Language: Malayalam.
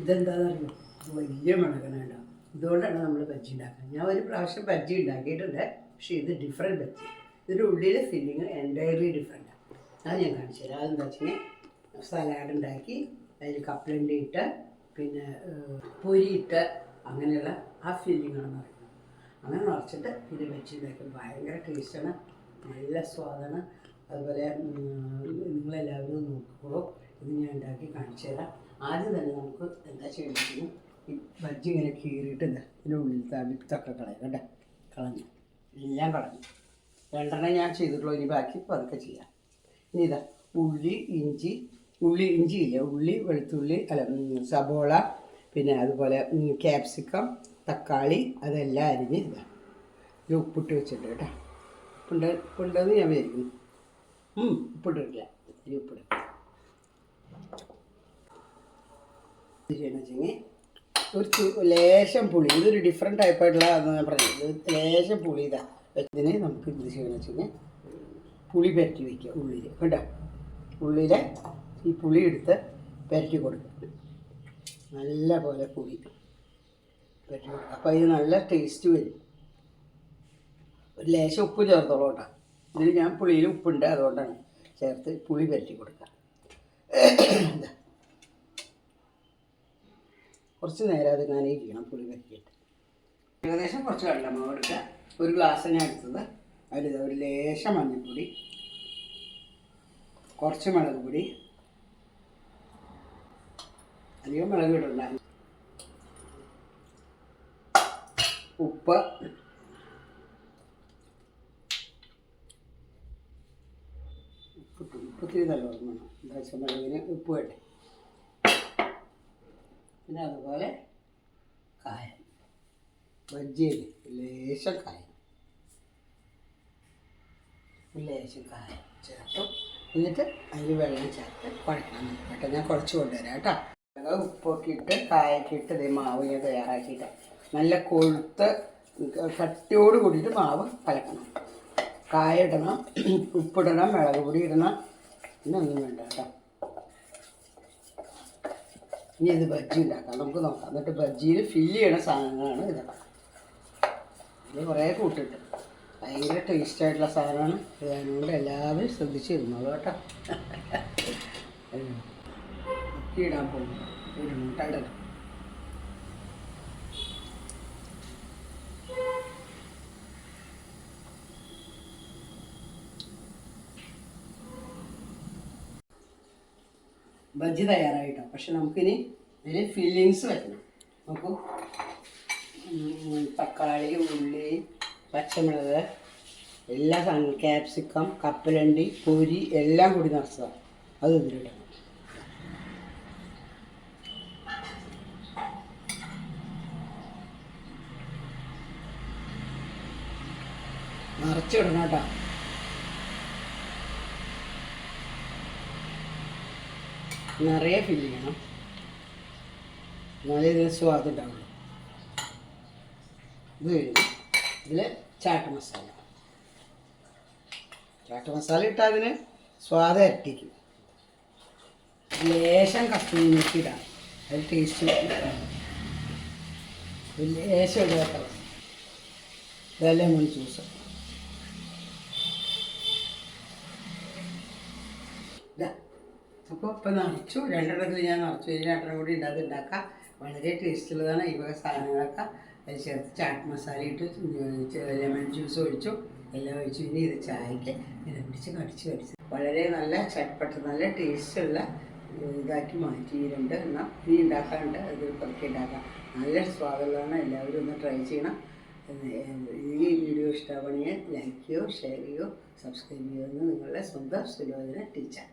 ഇതെന്താണെന്നറിയോ ഇത് വലിയ മണകനുണ്ട ഇതുകൊണ്ടാണ് നമ്മൾ ബജ്ജി ഉണ്ടാക്കുന്നത്. ഞാൻ ഒരു പ്രാവശ്യം ബജ്ജി ഉണ്ടാക്കിയിട്ടുണ്ട്. പക്ഷേ ഇത് ഡിഫറെന്റ് ബജ്ജി. ഇതിന്റെ ഉള്ളിലെ ഫില്ലിങ് എന്റയർലി ഡിഫറെന്റാണ് അത് ഞാൻ കാണിച്ചു തരാം. അതെന്താ വെച്ചാൽ സലാഡ് ഉണ്ടാക്കി അതിൽ കപ്പലണ്ടി ഇട്ട് പിന്നെ പൊരി ഇട്ട് അങ്ങനെയുള്ള ആ ഫില്ലിങ്ങാണ് പറയുന്നത്. അങ്ങനെ നിറച്ചിട്ട് ഇത് ബജ്ജി ഉണ്ടാക്കി ഭയങ്കര ടേസ്റ്റാണ് നല്ല സ്വാദാണ് അതുപോലെ നിങ്ങളെല്ലാവരും നോക്കിക്കോളൂ. ഇത് ഞാൻ ഉണ്ടാക്കി കാണിച്ചു തരാം. ആദ്യം തന്നെ നമുക്ക് എന്താ ചെയ്യേണ്ടത് ഈ ബജ്ജി ഇങ്ങനെ കീറിയിട്ട് ഇതാ ഇതിന്റെ ഉള്ളിൽ തവിത്തൊക്കെ കളയാം കേട്ടോ കളഞ്ഞു. എല്ലാം കളഞ്ഞു. രണ്ടെണ്ണം ഞാൻ ചെയ്തിട്ടുള്ളൂ ഇനി ബാക്കി പതുക്കെ ചെയ്യാം. ഇനി ഇതാ ഉള്ളി ഇഞ്ചി ഉള്ളി ഇഞ്ചി ഇല്ല? ഉള്ളി വെളുത്തുള്ളി അല്ല സബോള പിന്നെ അതുപോലെ ക്യാപ്സിക്കം തക്കാളി അതെല്ലാം അരിഞ്ഞ് ഇതാ. ഇത് ഉപ്പിട്ട് വെച്ചിട്ട് കേട്ടോ. ഉപ്പുണ്ട് ഉപ്പുണ്ടെന്ന് ഞാൻ വിചാരിക്കുന്നു. ഉപ്പിട്ടിട്ടില്ല. ഇനി ഉപ്പിടും ഒരു ലേശം പുളി. ഇതൊരു ഡിഫറെന്റ് ടൈപ്പായിട്ടുള്ള ഞാൻ പറഞ്ഞത്. ഇത് ലേശം പുളി ഇതാ. ഇതിന് നമുക്ക് എന്ത് ചെയ്യണമെന്ന് വെച്ചെങ്കിൽ പുളി പെരട്ടി വയ്ക്കുക ഉള്ളിൽ കേട്ടോ ഉള്ളിൽ ഈ പുളി എടുത്ത് പെരട്ടി കൊടുക്കുക നല്ല പോലെ പുളി പെരട്ടി കൊടുക്കുക അപ്പോൾ ഇത് നല്ല ടേസ്റ്റ് വരും. ഒരു ലേശം ഉപ്പ് ചേർത്തോളൂ കേട്ടോ. ഇതിൽ ഞാൻ പുളിയിൽ ഉപ്പുണ്ട് അതുകൊണ്ടാണ് ചേർത്ത് പുളി പെരട്ടി കൊടുക്കുക. ഇതാ. കുറച്ച് നേരം അത് ഇങ്ങനെ ഇരിക്കണം പുളി പറ്റിയിട്ട് ഏകദേശം കുറച്ച് കടലമാവ് എടുക്കുക ഒരു ഗ്ലാസ് ഞാൻ എടുത്തത്. അതിൽ ഒരു ലേശം മഞ്ഞൾപ്പൊടി കുറച്ച് മുളക് പൊടി. അധികം മുളക് ഇടണ്ട. ഉപ്പ്. ഉപ്പ് ഉപ്പത്തിരി നല്ലോണം വേണം എന്താ വെച്ചാൽ മുളകിന് ഉപ്പ് വേണ്ടേ? പിന്നെ അതുപോലെ കായം. ബജ്ജിയിൽ ലേശം കായം. ലേശം കായം ചേർത്തു എന്നിട്ട് അതിൽ വെള്ളം ചേർത്ത് കുഴക്കണം. കേട്ടോ ഞാൻ കുഴച്ച് കൊണ്ടുവരാം കേട്ടോ. ഉപ്പൊക്കെ ഇട്ട് കായൊക്കെ ഇട്ട് ഇത് മാവ് ഞാൻ തയ്യാറാക്കിയിട്ട്. നല്ല കൊഴുത്ത് കട്ടിയോട് കൂടിയിട്ട് മാവ് കലക്കണം. കായ ഇടണം ഉപ്പിടണം മുളക് പൊടി ഇടണം. പിന്നെ ഒന്നും വേണ്ട കേട്ടോ. ഇനി ഇത് ബജ്ജി ഉണ്ടാക്കാം നമുക്ക് നോക്കാം. എന്നിട്ട് ബജ്ജിയിൽ ഫില്ല് ചെയ്യണ സാധനങ്ങളാണ് ഇതൊക്കെ ഇത് കുറേ കൂട്ടിട്ട്. ഭയങ്കര ടേസ്റ്റ് ആയിട്ടുള്ള സാധനമാണ്. അതുകൊണ്ട് എല്ലാവരും ശ്രദ്ധിച്ചിരുന്നോളൂ കേട്ടോ. ഇടാൻ പോകുന്നു. ഒരു മുട്ട ബജ്ജി തയ്യാറായിട്ടോ. പക്ഷെ നമുക്കിനി ഇതിൽ ഫില്ലിങ്സ് വെക്കണം. നോക്കൂ. തക്കാളി ഉള്ളി പച്ചമുളക് എല്ലാ സാധനങ്ങളും ക്യാപ്സിക്കം കപ്പലണ്ടി പൊരി എല്ലാം കൂടി നിറച്ചതാണ് അത് ഇതിലിടണം. നിറച്ചിടണം കേട്ടോ. നിറയെ ഫില്ല് ചെയ്യണം. എന്നാലേ ഇതിന് സ്വാദ് ഉണ്ടാവുള്ളൂ. ഇത് കഴിഞ്ഞു. ഇതിൽ ചാട്ട് മസാല. ചാട്ട് മസാല ഇട്ടാൽ അതിന് സ്വാദം ഇരട്ടിക്കും. ലേശം കസ്തൂരി മെത്തി ഇടാം. അത് ടേസ്റ്റ് ലേശം ഇടാത്ത ഇതെല്ലാം മണി ജ്യൂസ് ഇതാ. അപ്പോൾ ഇപ്പം നിറച്ചു രണ്ടിടത്ത് ഞാൻ നിറച്ചു. കഴിഞ്ഞാൽ രണ്ടെണ്ണം കൂടി ഉണ്ട്. ഉണ്ടാക്കാം. വളരെ ടേസ്റ്റ് ഉള്ളതാണ്. ഈ വക സാധനങ്ങളൊക്കെ. അത് ചേർത്ത് ചാട്ട് മസാല ഇട്ട് ലെമൺ ജ്യൂസ് ഒഴിച്ചു. എല്ലാം ഒഴിച്ചു. ഇനി ഇത് ചായക്ക് ഇത് പിടിച്ച് കടിച്ച് കടിച്ച്. വളരെ നല്ല ചട്ടപ്പെട്ട നല്ല ടേസ്റ്റുള്ള ഇതാക്കി മാറ്റിയിട്ടുണ്ട്. എന്നാൽ ഇനി ഉണ്ടാക്കാറുണ്ട് അത് പതുക്കെ ഉണ്ടാക്കാം. നല്ല സ്വാദുള്ളതാണ്. എല്ലാവരും ഒന്ന് ട്രൈ ചെയ്യണം. ഈ വീഡിയോ ഇഷ്ടമാണെങ്കിൽ ലൈക്ക് ചെയ്യോ ഷെയർ ചെയ്യോ സബ്സ്ക്രൈബ് ചെയ്യുമെന്ന് നിങ്ങളുടെ സ്വന്തം സുലോചന ടീച്ചർ